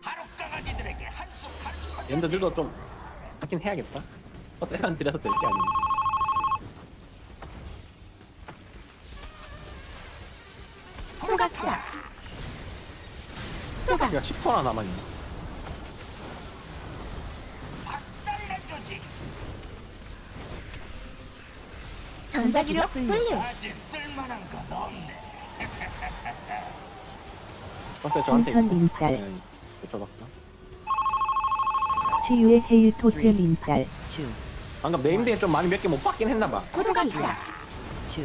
하루 강아지들에게 한숨 한숨 랜더들도 좀 하긴 해야겠다. 어, 때만 들여서 될 게 아니야. 소각자. 소각. 야, 10초나 남았네. 박살 내주지. 전자기력 분류. 아직 쓸만한 건 없네. 버스에 저한테 네, 여쭤봤어. 치유의 헤일 토템 인달 방금 네임드에 좀 많이 몇 개 못 받긴 했나봐. 소각자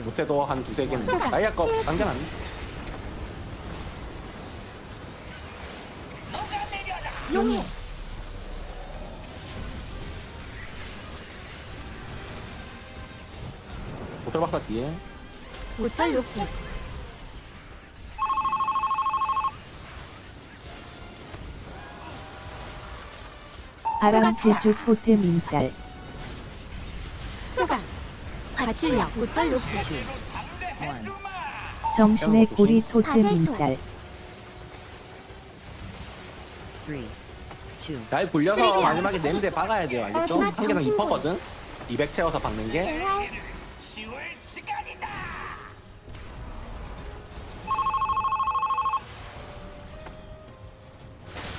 못해도 한 두세 개는. 수박, 나이야 거 칠. 당겨놨네. 용해 모텔 박사 뒤에. 모철 높이 바람 질주 토템 인달 소각 과출력 모철 높이 정신의 고리 토템. 인달 날 굴려서 쓰레기 마지막에 네임드에 박아야 돼요. 알겠죠? 한 개당 정신분. 2퍼거든? 200 채워서 박는 게. 재활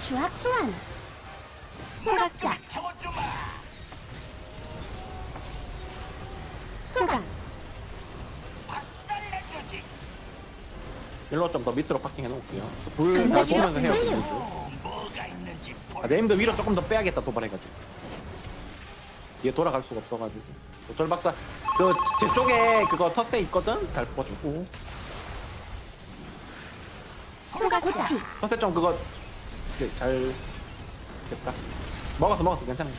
주악 소환 소각자 소각. 일로 좀 더 밑으로 파킹 해놓을게요. 불잘 전자기력 보면서 해요. 있는지 아, 네임드 위로 조금 더 빼야겠다 도발해가지고. 뒤에 돌아갈 수가 없어가지고. 모텔 박사 그제 쪽에 그거 텃세 있거든? 잘 뽑아주고. 소각 고치 텃세 좀 그거 이렇게 잘 됐다 먹었어 먹었어. 괜찮아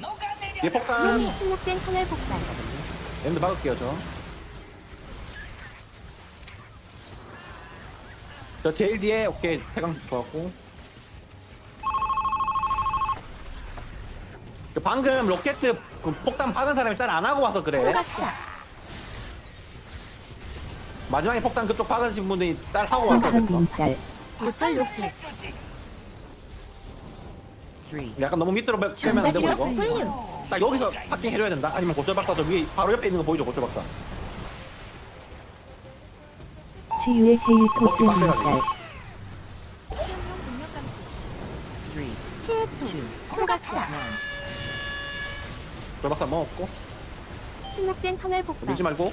녹아내려 뒤에 폭탄. 용해 침묵된 터널 폭발. 네임드 박을게요 저. 저 제일 뒤에 오케이 태강 좋았고. 그 방금 로켓 그 폭탄 박은 사람이 잘 안 하고 와서 그래. 소각자. 마지막에 폭탄 그쪽 박으신 분들이 딸 하고 와서 그랬어. 인달 모철 높 이 약간 너무 밑으로 빼면 안 되고 전자기력 이거? 딱 여기서 파킹 해줘야 된다? 아니면 고철 박사 저 위에 바로 옆에 있는 거 보이죠 고철 박사? 치유의 치에토 소각자 고철 박사 먹었고? 침묵된 터널 폭발. 밀지 말고.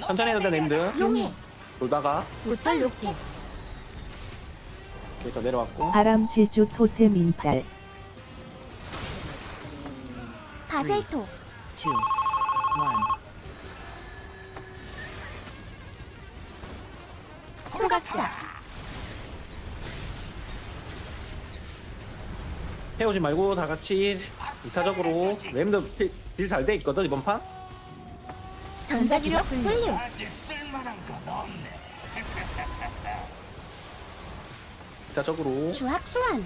천천히 해도 돼 용해. 돌다가. 모철 높이 더 내려왔고. 바람 질주 토템 인달 바젤토. 소각자. 태우지 말고 다 같이 2차적으로 네임드 딜잘 돼 있거든 이번 판? 전자기력 분류 아직 쓸만한 건 없네 2차적으로. 주악 소환.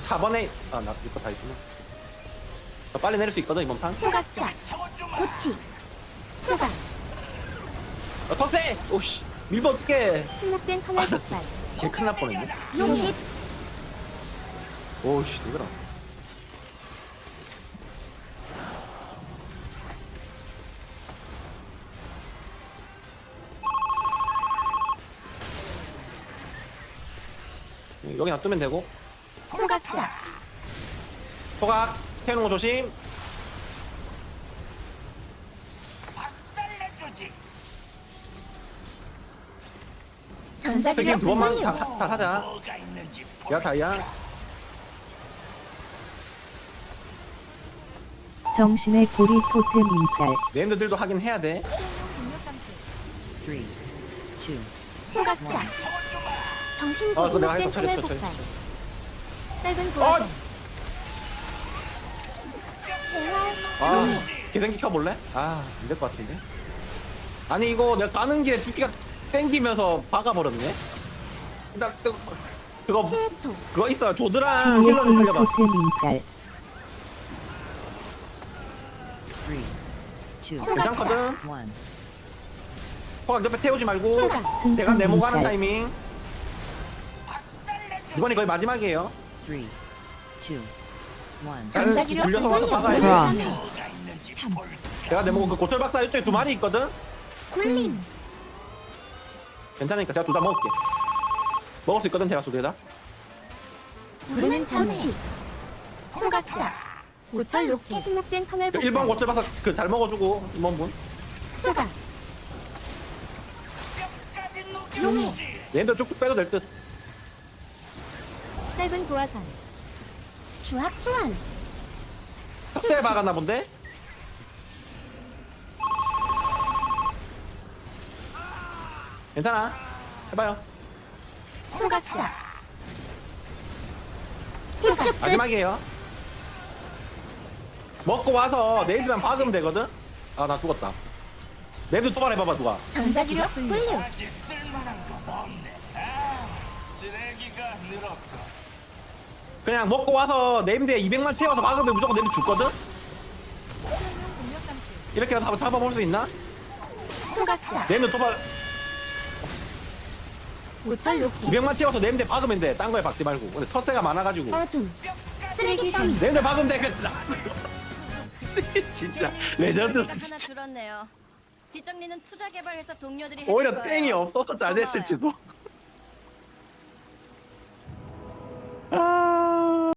4번에 아나 이거 다 있구나. 더 빨리 내릴 수 있거든 이번 판. 소각자. 고치. 소각. 어, 턱세! 오씨 밀버 어떡해. 침묵된 터널 아, 나 폭발. 개 큰일 날 뻔했네. 용집. 오씨 이거라 여기 놔두면 되고. 소각자. 소각 태우는 거 조심 전자기력 두 번만 다, 다, 다 하자. 뭐가 있는지 야 다이아. 정신의 고리 토템 인달 네임드들도 하긴 해야 돼. 소각자 정신 어, 그거 내가 처리, 터널 처리, 폭발 처리. 짧은 어! 부하장 재활 아 계산기 켜볼래? 아 안 될 것 같은데? 아니 이거 내가 가는 길에 두끼가 땡기면서 박아버렸네? 일단 그- 그거 치에토 그거 있어요. 조드랑 힐러를 살려봐. 소각자 괜찮거든? 호각 옆에 태우지 말고 수가. 내가 승천 네모 가는 인팔 타이밍 이번이 거의 마지막이에요 three, two, one. 전자기로 굴려서 와서. 박아야 돼? 내가 네모가 그 고철 박사 이쪽에 두 마리 있거든 굴림. 괜찮으니까 제가 둘 다 먹을게 먹을 수 있거든 제가 두 개다 부르는 참치. 소각자. 고철 로켓. 침묵된 터널 그 1번 고철 박사 그 잘 먹어주고 2번 분 소각. 용해. 얘네들 쭉쭉 빼도 될 듯 짧은 도화선. 주악 소환. 탑세에 박았나 본데? 괜찮아 해봐요 소각자. tip쭉 끝. 마지막이에요 먹고 와서 네이드만 박으면 되거든? 아 나 죽었다 네이드 또 말 해봐봐 누가 전자기로 굴림. 아직 쓸만한 건 없네. 아, 쓰레기가 늘었고. 그냥 먹고 와서 네임드에 200만 채워서 박으면 무조건 네임드 죽거든? 이렇게 해서 한번 잡아볼 수 있나? 네임드 도발 고철 로켓. 200만 채워서 네임드에 박으면 돼 딴 거에 박지 말고 근데 텃세가 많아가지고 어둠. 쓰레기 더미. 네임드 박으면 돼 그- 진짜 레전드 하나 줄었네요. 뒷정리는 투자 개발 회사 동료들이 해줄 오히려 거예요. 땡이 없어서 잘 고마워요. 됐을지도